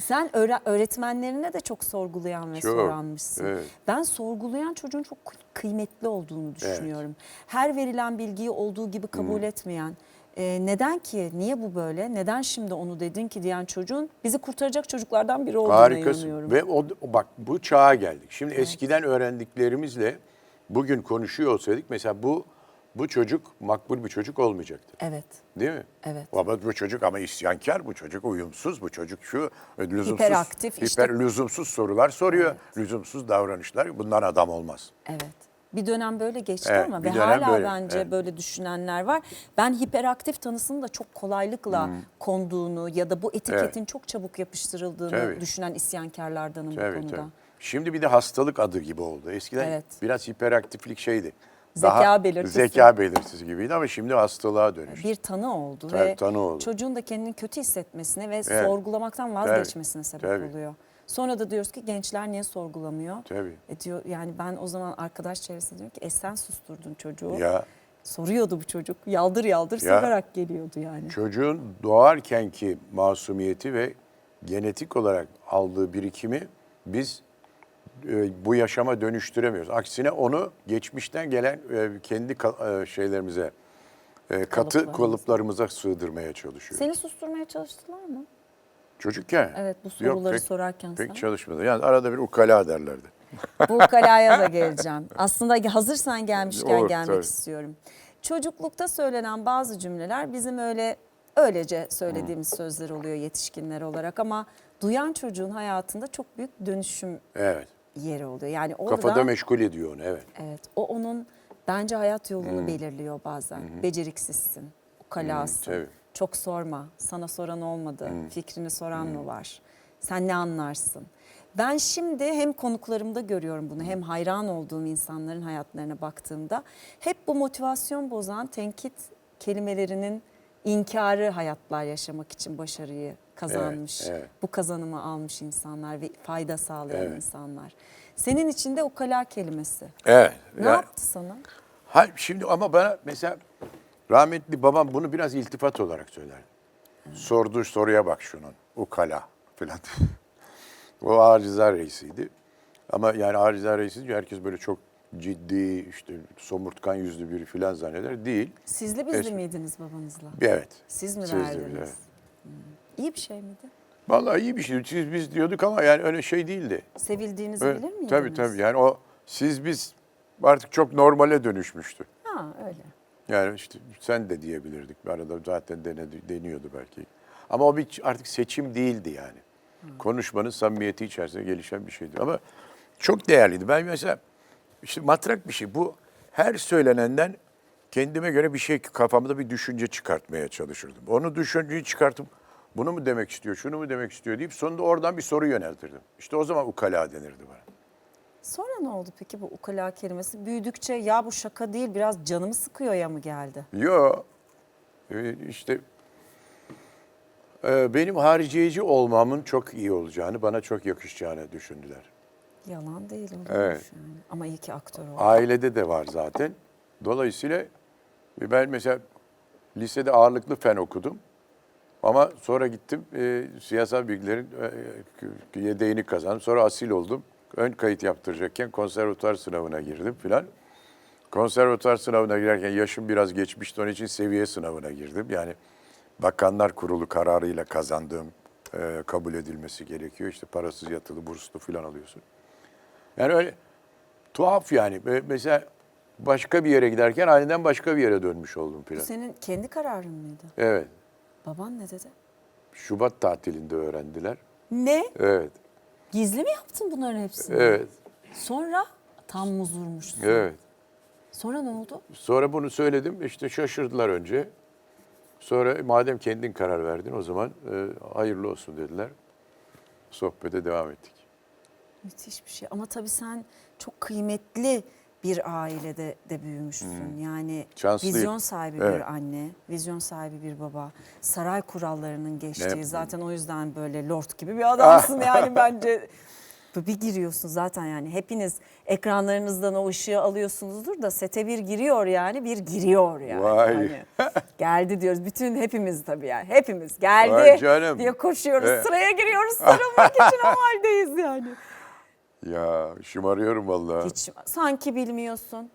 Sen öğre- öğretmenlerine de çok sorgulayan ve Çok, soranmışsın. evet. Ben sorgulayan çocuğun çok kı- kıymetli olduğunu düşünüyorum. Her verilen bilgiyi olduğu gibi kabul etmeyen, e, neden ki, niye bu böyle, neden şimdi onu dedin ki diyen çocuğun bizi kurtaracak çocuklardan biri olduğuna Harikasın. inanıyorum. Ve o, bak bu çağa geldik. Şimdi eskiden öğrendiklerimizle bugün konuşuyor olsaydık mesela bu bu çocuk makbul bir çocuk olmayacaktı. Evet, Değil mi? evet. Ama bu çocuk ama isyankar, bu çocuk uyumsuz, bu çocuk şu lüzumsuz, Hiperaktif, hiper, işte- lüzumsuz sorular soruyor, lüzumsuz davranışlar. Bundan adam olmaz. Evet. Bir dönem böyle geçti Evet, ama ve hala böyle, bence evet. böyle düşünenler var. Ben hiperaktif tanısını da çok kolaylıkla konduğunu ya da bu etiketin çok çabuk yapıştırıldığını Tabii. düşünen isyankarlardanım bu Tabii konuda. tabii. Şimdi bir de hastalık adı gibi oldu. Eskiden Evet. biraz hiperaktiflik şeydi. Zeka belirtisi. Zeka belirtisi gibiydi ama şimdi hastalığa dönüştü. Bir tanı oldu Tabii, ve tanı oldu. çocuğun da kendini kötü hissetmesine ve Evet. sorgulamaktan vazgeçmesine sebep tabii. oluyor. Sonra da diyoruz ki gençler niye sorgulamıyor? Tabii. E diyor yani ben o zaman arkadaş çevresinde diyorum ki e sen susturdun çocuğu. Ya Soruyordu bu çocuk. Yaldır yaldır Ya. sorarak geliyordu yani. çocuğun doğarkenki masumiyeti ve genetik olarak aldığı birikimi biz bu yaşama dönüştüremiyoruz. Aksine onu geçmişten gelen e, kendi e, şeylerimize, e, katı Kalıplarımıza. sığdırmaya çalışıyoruz. Seni susturmaya çalıştılar mı? Çocukken? Evet, bu Yok, soruları pek- sorarken Pek sana. çalışmadı. Yani arada bir ukala derlerdi. Bu kalaya da geleceğim. Aslında hazırsan gelmişken Olur, gelmek tabii. istiyorum. Çocuklukta söylenen bazı cümleler bizim öyle öylece söylediğimiz sözler oluyor yetişkinler olarak ama duyan çocuğun hayatında çok büyük dönüşüm Evet. Yeri oluyor. Yani orada Kafada meşgul ediyor onu, evet. evet o onun bence hayat yolunu belirliyor bazen. Beceriksizsin, ukalasın. tabii. Çok sorma. Sana soran olmadı. Fikrini soran mı var? Sen ne anlarsın? Ben şimdi hem konuklarımda görüyorum bunu hem hayran olduğum insanların hayatlarına baktığımda hep bu motivasyon bozan tenkit kelimelerinin inkarı hayatlar yaşamak için başarıyı kazanmış. evet. Bu kazanımı almış insanlar ve fayda sağlayan Evet. insanlar. Senin için de ukala kelimesi. Evet. Ne Ya- yaptı sana? Hayır, şimdi ama bana mesela rahmetli babam bunu biraz iltifat olarak söyler. Sorduğu soruya bak şunun. Ukala falan. o ceza reisiydi. Ama yani ceza reisi herkes böyle çok ciddi, işte somurtkan yüzlü biri falan zanneder. Değil. Sizli bizli Evet. miydiniz babanızla? Evet. Siz mi Sizli verdiniz? biz, evet. İyi bir şey miydi? Vallahi iyi bir şey. Siz biz diyorduk ama yani öyle şey değildi. Sevildiğinizi Evet, bilir miydiniz? tabii tabii. Yani o siz biz artık çok normale dönüşmüştü. Ha öyle. Yani işte sen de diyebilirdik. Arada zaten denedi, deniyordu belki. Ama o bir artık seçim değildi yani. Konuşmanın samimiyeti içerisinde gelişen bir şeydi. Ama çok değerliydi. Ben mesela işte matrak bir şey. Bu her söylenenden kendime göre bir şey kafamda bir düşünce çıkartmaya çalışırdım. Onu düşünceyi çıkartıp bunu mu demek istiyor, şunu mu demek istiyor deyip sonunda oradan bir soru yöneltirdim. İşte o zaman ukala denirdi bana. Sonra ne oldu peki bu ukala kelimesi? Büyüdükçe ya bu şaka değil biraz canımı sıkıyor ya mı geldi? Yo, e, işte e, benim hariciyeci olmamın çok iyi olacağını, bana çok yakışacağını düşündüler. Yalan değil olmuş Evet. yani. Ama iyi ki aktör oldu. Ailede de var zaten. Dolayısıyla e, ben mesela lisede ağırlıklı fen okudum. Ama sonra gittim e, siyasal bilgilerin e, yedeğini kazandım. Sonra asil oldum. Ön kayıt yaptıracakken konservatuar sınavına girdim filan. Konservatuar sınavına girerken yaşım biraz geçmişti. Onun için seviye sınavına girdim. Yani Bakanlar Kurulu kararıyla kazandığım e, kabul edilmesi gerekiyor. İşte parasız yatılı, burslu filan alıyorsun. Yani öyle tuhaf yani. Mesela başka bir yere giderken aniden başka bir yere dönmüş oldum Bu filan. senin kendi kararın mıydı? Evet. Baban ne dedi? Şubat tatilinde öğrendiler. Ne? Evet. Gizli mi yaptın bunların hepsini? Evet. Sonra tam muzurmuşsun. Evet. Sonra ne oldu? Sonra bunu söyledim. İşte şaşırdılar önce. Sonra madem kendin karar verdin o zaman e, hayırlı olsun dediler. Sohbete devam ettik. Müthiş bir şey ama tabii sen çok kıymetli bir ailede de büyümüşsün. Yani Hmm. Şanslıyım. vizyon sahibi Evet. bir anne, vizyon sahibi bir baba. Saray kurallarının geçtiği Ne- zaten o yüzden böyle lord gibi bir adamsın yani bence. bir giriyorsun zaten yani hepiniz ekranlarınızdan o ışığı alıyorsunuzdur da sete bir giriyor yani bir giriyor yani. Vay. Hani geldi diyoruz bütün hepimiz tabii yani hepimiz geldi diye koşuyoruz Evet. sıraya giriyoruz sarılmak için o haldeyiz yani. Ya şımarıyorum vallahi. Hiç sanki bilmiyorsun.